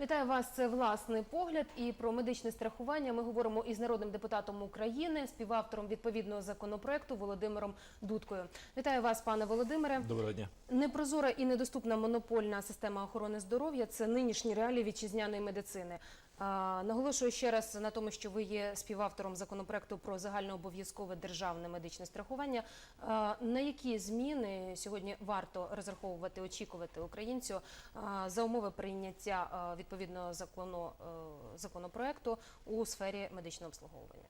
Вітаю вас. Це власний погляд. І про медичне страхування ми говоримо із народним депутатом України, співавтором відповідного законопроекту Володимиром Дудкою. Вітаю вас, пане Володимире. Доброго дня. Непрозора і недоступна монопольна система охорони здоров'я це нинішні реалії вітчизняної медицини. Наголошую ще раз на тому, що ви є співавтором законопроекту про загальнообов'язкове державне медичне страхування. На які зміни сьогодні варто розраховувати, очікувати українцю за умови прийняття відповідного закону е, законопроекту у сфері медичного обслуговування?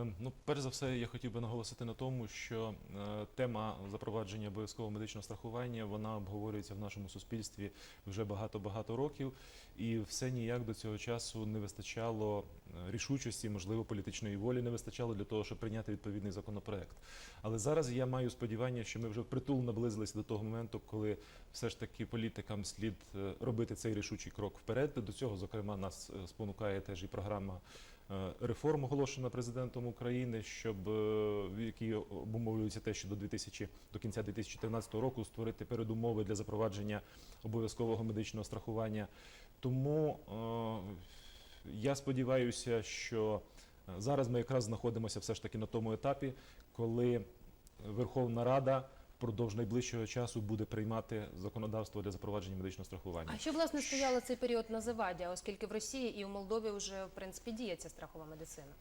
Ем, Ну, перш за все, я хотів би наголосити на тому, що е, тема запровадження обов'язкового медичного страхування вона обговорюється в нашому суспільстві вже багато-багато років, і все ніяк до цього часу не вистачало е, рішучості, можливо, політичної волі не вистачало для того, щоб прийняти відповідний законопроект. Але зараз я маю сподівання, що ми вже впритул наблизилися до того моменту, коли все ж таки політикам слід е, робити цей рішучий крок вперед. До цього, зокрема, нас спонукає теж і програма реформ, оголошена президентом України, щоб е, в якій обумовлюється те, що до 2000, до кінця 2014 року створити передумови для запровадження обов'язкового медичного страхування. Тому е, я сподіваюся, що е, зараз ми якраз знаходимося все ж таки на тому етапі, коли Верховна Рада впродовж найближчого часу буде приймати законодавство для запровадження медичного страхування. А що власне стояло цей період на заваді, оскільки в Росії і у Молдові вже в принципі діє ця страхова медицина?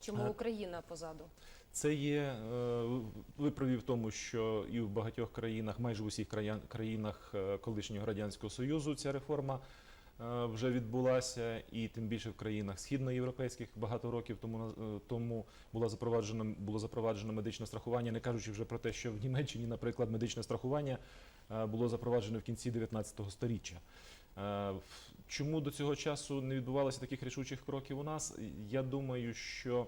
Чому Е, Україна позаду? Це є е, ви праві в тому, що і в багатьох країнах, майже в усіх країнах е, колишнього радянського союзу ця реформа вже відбулася, і тим більше в країнах східноєвропейських багато років тому е, тому було запроваджено було запроваджено медичне страхування, не кажучи вже про те, що в Німеччині, наприклад, медичне страхування е, було запроваджено в кінці 19 століття. Е, Чому до цього часу не відбувалося таких рішучих кроків у нас? Я думаю, що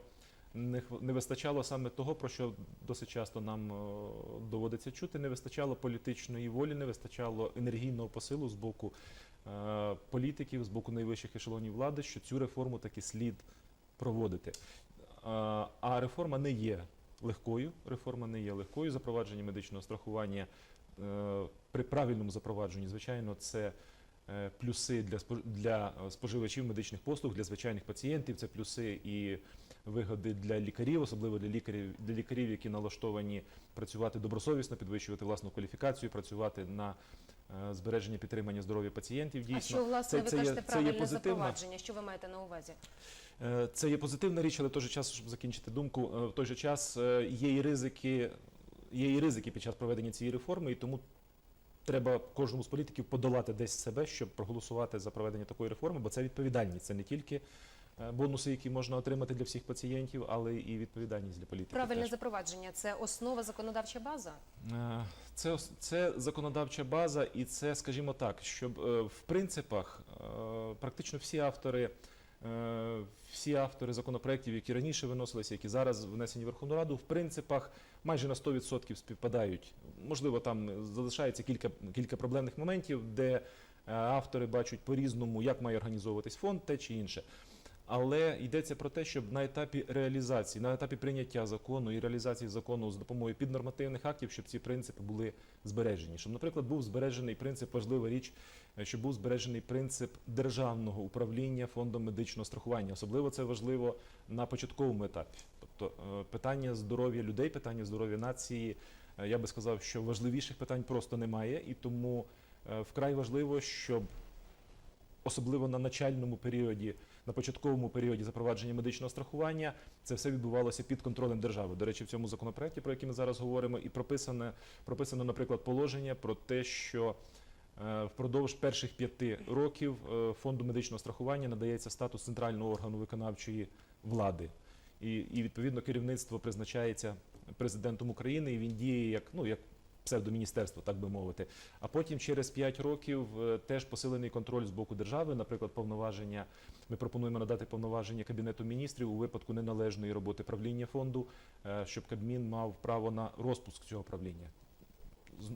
не, вистачало саме того, про що досить часто нам е, доводиться чути. Не вистачало політичної волі, не вистачало енергійного посилу з боку е, політиків, з боку найвищих ешелонів влади, що цю реформу таки слід проводити. Е, а реформа не є легкою. Реформа не є легкою. Запровадження медичного страхування е, при правильному запровадженні, звичайно, це. е, Плюси для для е, споживачів медичних послуг, для звичайних пацієнтів, це плюси і вигоди для лікарів, особливо для лікарів, для лікарів, які налаштовані працювати добросовісно, підвищувати власну кваліфікацію, працювати на е, збереження підтримання здоров'я пацієнтів. Дійсно, а що власне це- ви це є- кажете це є правильне запровадження? Що ви маєте на увазі? Е, Це є позитивна річ, але в той же час, щоб закінчити думку, е, в той же час е, є і ризики, є і ризики під час проведення цієї реформи, і тому треба кожному з політиків подолати десь себе, щоб проголосувати за проведення такої реформи, бо це відповідальність. Це не тільки е, бонуси, які можна отримати для всіх пацієнтів, але і відповідальність для політиків. Правильне теж. запровадження це основа законодавча база. Е, Це, це законодавча база, і це, скажімо так, щоб е, в принципах е, практично всі автори, е, всі автори законопроєктів, які раніше виносилися, які зараз внесені в Верховну Раду, в принципах майже на 100% співпадають. Можливо, там залишається кілька, кілька проблемних моментів, де е, автори бачать по-різному, як має організовуватись фонд, те чи інше. Але йдеться про те, щоб на етапі реалізації, на етапі прийняття закону і реалізації закону з допомогою піднормативних актів, щоб ці принципи були збережені. Щоб, наприклад, був збережений принцип, важлива річ, е, щоб був збережений принцип державного управління фондом медичного страхування. Особливо це важливо на початковому етапі. Тобто е, питання здоров'я людей, питання здоров'я нації, е, я би сказав, що важливіших питань просто немає, і тому вкрай важливо, щоб особливо на начальному періоді, на початковому періоді запровадження медичного страхування, це все відбувалося під контролем держави. До речі, в цьому законопроекті, про який ми зараз говоримо, і прописане, прописано, наприклад, положення про те, що е, впродовж перших п'яти років е, фонду медичного страхування надається статус центрального органу виконавчої влади. І, і відповідно керівництво призначається президентом України, і він діє як ну як псевдоміністерство, так би мовити. А потім через 5 років е, теж посилений контроль з боку держави, наприклад, повноваження. Ми пропонуємо надати повноваження кабінету міністрів у випадку неналежної роботи правління фонду, е, щоб Кабмін мав право на розпуск цього правління.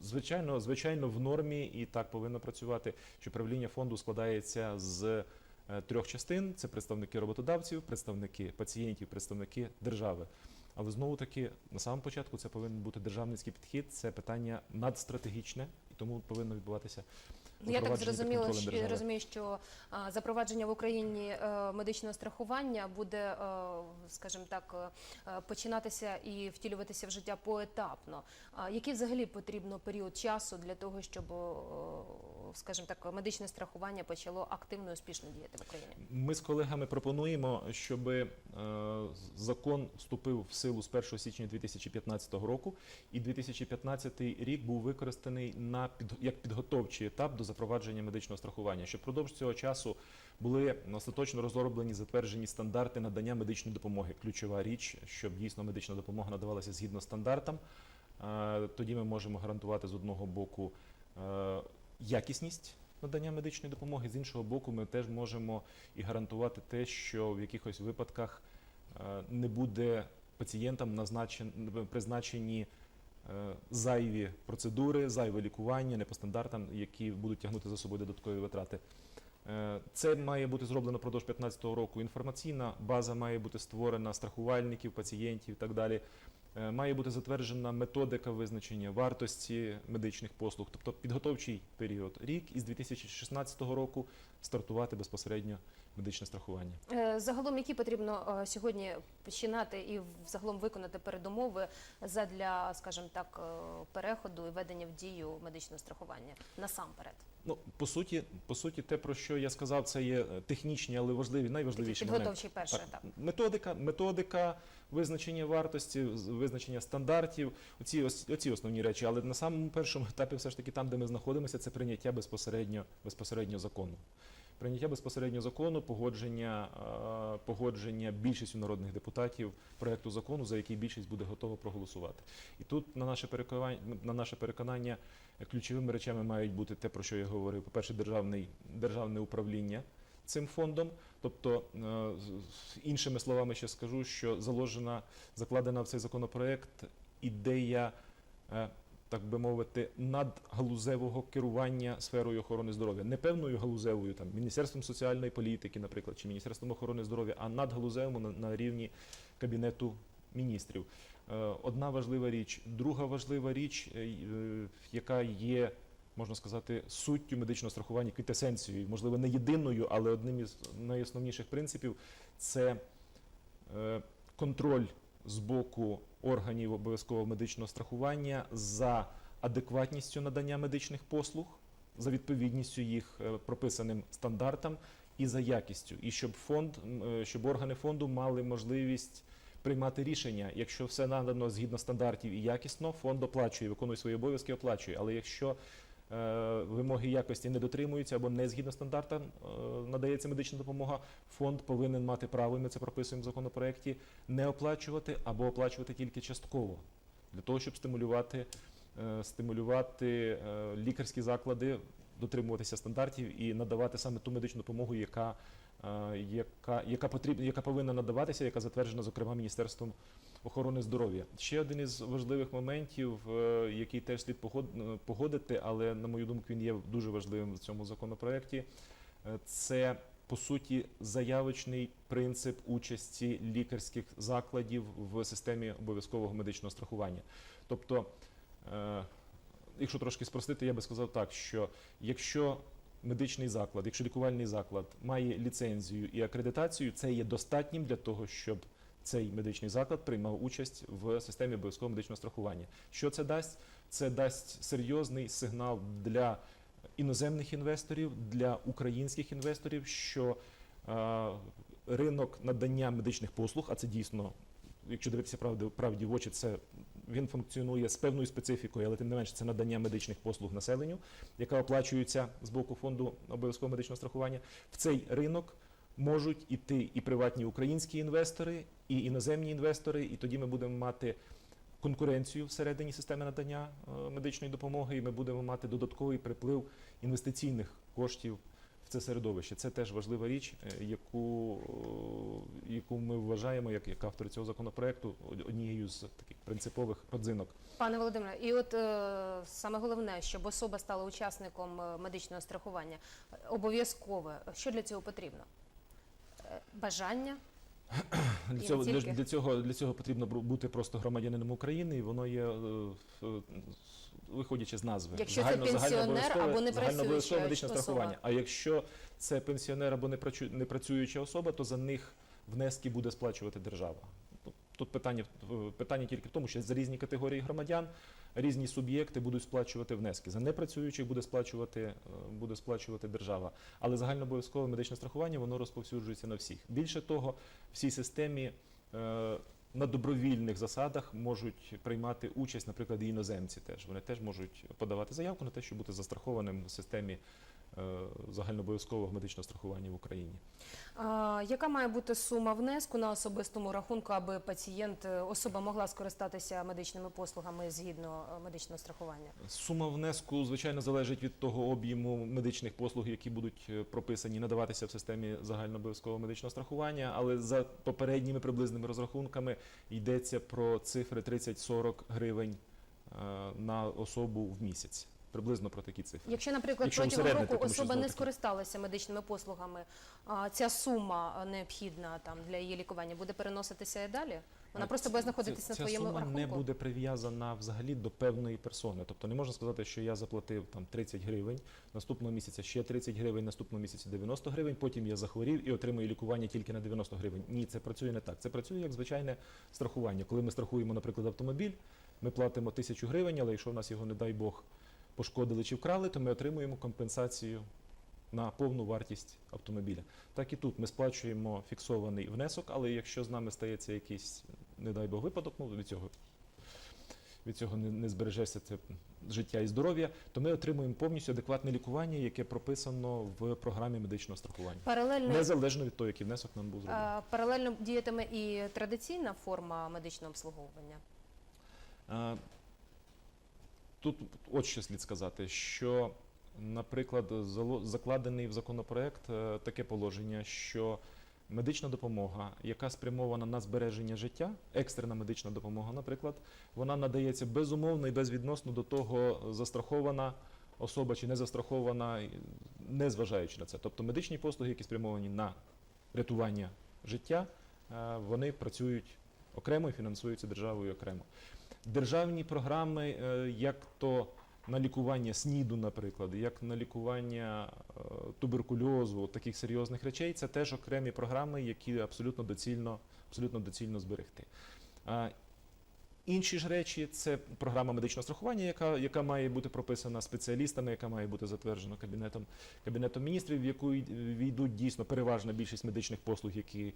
Звичайно, звичайно, в нормі і так повинно працювати, що правління фонду складається з е, трьох частин: це представники роботодавців, представники пацієнтів, представники держави. Але знову таки на самому початку це повинен бути державницький підхід. Це питання надстратегічне, і тому повинно відбуватися Ну, я так зрозуміла, що, розумію, що а, запровадження в Україні е, медичного страхування буде, е, скажімо так, е, починатися і втілюватися в життя поетапно. А який взагалі потрібно період часу для того, щоб, скажімо так, медичне страхування почало активно і успішно діяти в Україні? Ми з колегами пропонуємо, щоб е, закон вступив в силу з 1 січня 2015 року, і 2015 рік був використаний на під, як підготовчий етап до запровадження медичного страхування, щоб впродовж цього часу були остаточно розроблені затверджені стандарти надання медичної допомоги. Ключова річ, щоб дійсно медична допомога надавалася згідно стандартам. Е, Тоді ми можемо гарантувати з одного боку е, якісність надання медичної допомоги, з іншого боку, ми теж можемо і гарантувати те, що в якихось випадках е, не буде пацієнтам назначен, призначені е, зайві процедури, зайве лікування не по стандартам, які будуть тягнути за собою додаткові витрати. Е, Це має бути зроблено впродовж 2015 року. Інформаційна база має бути створена страхувальників, пацієнтів і так далі. Е, Має бути затверджена методика визначення вартості медичних послуг, тобто підготовчий період. Рік із 2016 року стартувати безпосередньо медичне страхування. Е, Загалом, які потрібно е, сьогодні починати і загалом виконати передумови задля, скажімо так, е, переходу і введення в дію медичного страхування насамперед? Ну по суті, по суті, те про що я сказав, це є технічні, але важливі, найважливіші моменти. підготовчий перший етап. Методика, методика, визначення вартості, визначення стандартів, оці, оці основні речі. Але на самому першому етапі, все ж таки, там, де ми знаходимося, це прийняття безпосередньо, безпосередньо закону. Прийняття безпосередньо закону, погодження, е, погодження більшістю народних депутатів проекту закону, за який більшість буде готова проголосувати. І тут, на наше переконання, на наше переконання, ключовими речами мають бути те, про що я говорив. По-перше, державний, державне управління цим фондом. Тобто, е, іншими словами, ще скажу, що заложена, закладена в цей законопроект ідея, е, так би мовити, надгалузевого керування сферою охорони здоров'я. Не певною галузевою, там, Міністерством соціальної політики, наприклад, чи Міністерством охорони здоров'я, а надгалузевому на, на рівні Кабінету міністрів. Е, Одна важлива річ. Друга важлива річ, е, е, яка є можна сказати, суттю медичного страхування, квітесенцією, можливо, не єдиною, але одним із найосновніших принципів це контроль з боку органів обов'язкового медичного страхування за адекватністю надання медичних послуг, за відповідністю їх е, прописаним стандартам і за якістю. І щоб фонд, е, щоб органи фонду мали можливість приймати рішення. Якщо все надано згідно стандартів і якісно, фонд оплачує, виконує свої обов'язки, оплачує. Але якщо вимоги якості не дотримуються або не згідно стандартам е, надається медична допомога, фонд повинен мати право, і ми це прописуємо в законопроекті, не оплачувати або оплачувати тільки частково. Для того, щоб стимулювати, е, стимулювати е, лікарські заклади дотримуватися стандартів і надавати саме ту медичну допомогу, яка, е, яка, яка потрібна, яка повинна надаватися, яка затверджена, зокрема, Міністерством охорони здоров'я. Ще один із важливих моментів, е, який теж слід е, погодити, але на мою думку, він є дуже важливим в цьому законопроекті. е, Це по суті заявочний принцип участі лікарських закладів в системі обов'язкового медичного страхування. Тобто, е, якщо трошки спростити, я би сказав так, що якщо медичний заклад, якщо лікувальний заклад має ліцензію і акредитацію, це є достатнім для того, щоб цей медичний заклад приймав участь в системі обов'язкового медичного страхування. Що це дасть? Це дасть серйозний сигнал для іноземних інвесторів, для українських інвесторів, що е, ринок надання медичних послуг, а це дійсно, якщо дивитися правди, правді в очі, це він функціонує з певною специфікою, але тим не менше це надання медичних послуг населенню, яка оплачується з боку фонду обов'язкового медичного страхування. В цей ринок можуть іти і приватні українські інвестори, і іноземні інвестори, і тоді ми будемо мати конкуренцію всередині системи надання е, медичної допомоги, і ми будемо мати додатковий приплив інвестиційних коштів це середовище. Це теж важлива річ, е, яку, е, яку ми вважаємо, як, як автори цього законопроекту, однією з таких принципових подзинок. Пане Володимире, і от е, саме головне, щоб особа стала учасником е, медичного страхування, обов'язкове. Що для цього потрібно? Бажання, Для цього, для, для, цього, для цього потрібно бути просто громадянином України, і воно є, е, виходячи з назви. Якщо це пенсіонер або непрацююча загальнообов'язкове медичне страхування. А якщо це пенсіонер або не працююча особа, то за них внески буде сплачувати держава. Тут- питання, питання тільки в тому, що за різні категорії громадян різні суб'єкти будуть сплачувати внески. За непрацюючих буде сплачувати, е, буде сплачувати держава. Але загальнообов'язкове медичне страхування воно розповсюджується на всіх. Більше того, в цій системі е, на добровільних засадах можуть приймати участь, наприклад, іноземці теж. Вони теж можуть подавати заявку на те, щоб бути застрахованим в системі загальнообов'язкового медичного страхування в Україні. А, яка має бути сума внеску на особистому рахунку, аби пацієнт, е, особа могла скористатися медичними послугами згідно е, медичного страхування? Сума внеску, звичайно, залежить від того об'єму медичних послуг, які будуть е, прописані, надаватися в системі загальнообов'язкового медичного страхування. Але за попередніми приблизними розрахунками йдеться про цифри 30-40 гривень е, на особу в місяць. Приблизно про такі цифри. Якщо, наприклад, Якщо протягом року тому особа не скористалася медичними послугами, а ця сума необхідна там для її лікування буде переноситися і далі? Вона А просто буде знаходитися на твоєму ця сума рахунку? не буде прив'язана взагалі до певної персони. Тобто не можна сказати, що я заплатив там 30 гривень, наступного місяця ще 30 гривень, наступного місяця 90 гривень, потім я захворів і отримую лікування тільки на 90 гривень. Ні, це працює не так. Це працює як звичайне страхування. Коли ми страхуємо, наприклад, автомобіль, ми платимо тисячу гривень, але якщо в нас його, не дай Бог, пошкодили чи вкрали, то ми отримуємо компенсацію на повну вартість автомобіля. Так і тут ми сплачуємо фіксований внесок, але якщо з нами стається якийсь, не дай Бог, випадок, ну від цього. Від цього не, не збережеться це життя і здоров'я, то ми отримуємо повністю адекватне лікування, яке прописано в програмі медичного страхування. Паралельно, Незалежно від того, який внесок нам був зроблений. паралельно діятиме і традиційна форма медичного обслуговування. А, Тут от що слід сказати, що, наприклад, закладений в законопроект е, таке положення, що медична допомога, яка спрямована на збереження життя, екстрена медична допомога, наприклад, вона надається безумовно і безвідносно до того, застрахована особа чи не застрахована, не зважаючи на це. Тобто медичні послуги, які спрямовані на рятування життя, е, вони працюють окремо і фінансуються державою окремо. Державні програми, е, як то на лікування СНІДу, наприклад, як на лікування е, туберкульозу, таких серйозних речей, це теж окремі програми, які абсолютно доцільно, абсолютно доцільно зберегти. Інші ж речі це програма медичного страхування, яка, яка має бути прописана спеціалістами, яка має бути затверджена кабінетом, кабінетом міністрів, в яку війдуть дійсно переважна більшість медичних послуг, які,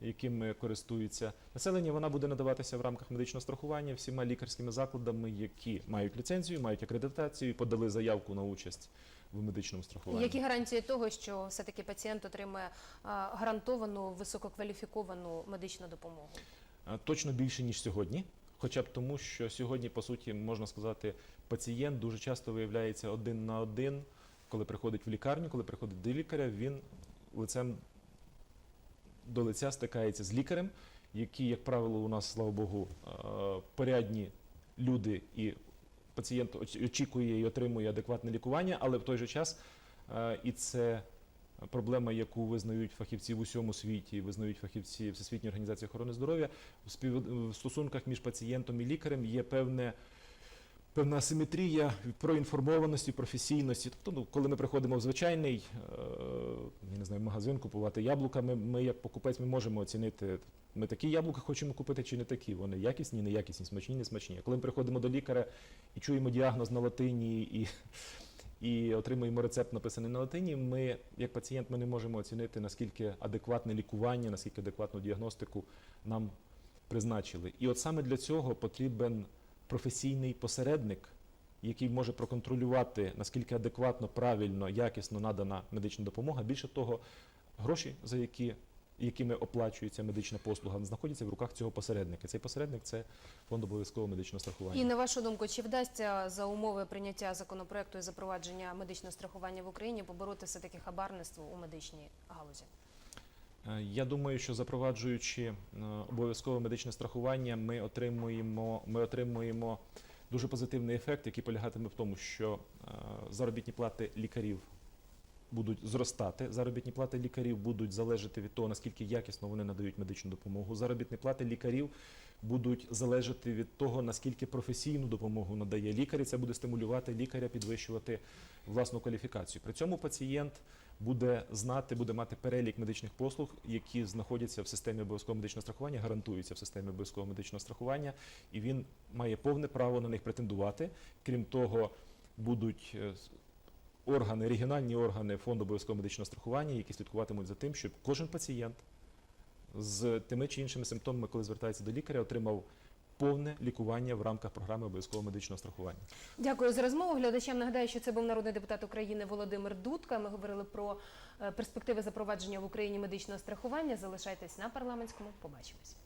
якими користуються населення. Вона буде надаватися в рамках медичного страхування всіма лікарськими закладами, які мають ліцензію, мають акредитацію і подали заявку на участь в медичному страхуванні. Які гарантії того, що все-таки пацієнт отримає гарантовану висококваліфіковану медичну допомогу? Точно більше, ніж сьогодні. Хоча б тому, що сьогодні, по суті, можна сказати, пацієнт дуже часто виявляється один на один, коли приходить в лікарню, коли приходить до лікаря, він лицем до лиця стикається з лікарем, які, як правило, у нас, слава Богу, е, порядні люди, і пацієнт оч- очікує і отримує адекватне лікування, але в той же час е, і це проблема, яку визнають фахівці в усьому світі, визнають фахівці Всесвітньої організації охорони здоров'я, в, стосунках між пацієнтом і лікарем є певне. Певна асиметрія проінформованості, професійності. Тобто, ну, коли ми приходимо в звичайний е, я не знаю, магазин купувати яблука, ми, ми як покупець ми можемо оцінити, ми такі яблука хочемо купити чи не такі. Вони якісні, неякісні, смачні, не смачні. Коли ми приходимо до лікаря і чуємо діагноз на латині і, і отримуємо рецепт написаний на латині, ми, як пацієнт, ми не можемо оцінити, наскільки адекватне лікування, наскільки адекватну діагностику нам призначили. І от саме для цього потрібен професійний посередник, який може проконтролювати, наскільки адекватно, правильно, якісно надана медична допомога. Більше того, гроші, за які, якими оплачується медична послуга, знаходяться в руках цього посередника. Цей посередник це фонд обов'язкового медичного страхування. І на вашу думку, чи вдасться за умови прийняття законопроекту і запровадження медичного страхування в Україні побороти все таки хабарництво у медичній галузі? Е, Я думаю, що запроваджуючи е, обов'язкове медичне страхування, ми отримуємо, ми отримуємо дуже позитивний ефект, який полягатиме в тому, що е, заробітні плати лікарів будуть зростати. Заробітні плати лікарів будуть залежати від того, наскільки якісно вони надають медичну допомогу. Заробітні плати лікарів будуть залежати від того, наскільки професійну допомогу надає лікар. І це буде стимулювати лікаря підвищувати власну кваліфікацію. При цьому пацієнт буде знати, буде мати перелік медичних послуг, які знаходяться в системі обов'язкового медичного страхування, гарантуються в системі обов'язкового медичного страхування, і він має повне право на них претендувати. Крім того, будуть е, органи, регіональні органи фонду обов'язкового медичного страхування, які слідкуватимуть за тим, щоб кожен пацієнт з тими чи іншими симптомами, коли звертається до лікаря, отримав повне лікування в рамках програми обов'язкового медичного страхування. Дякую за розмову. Глядачам нагадаю, що це був народний депутат України Володимир Дудка. Ми говорили про е, перспективи запровадження в Україні медичного страхування. Залишайтесь на парламентському. Побачимось.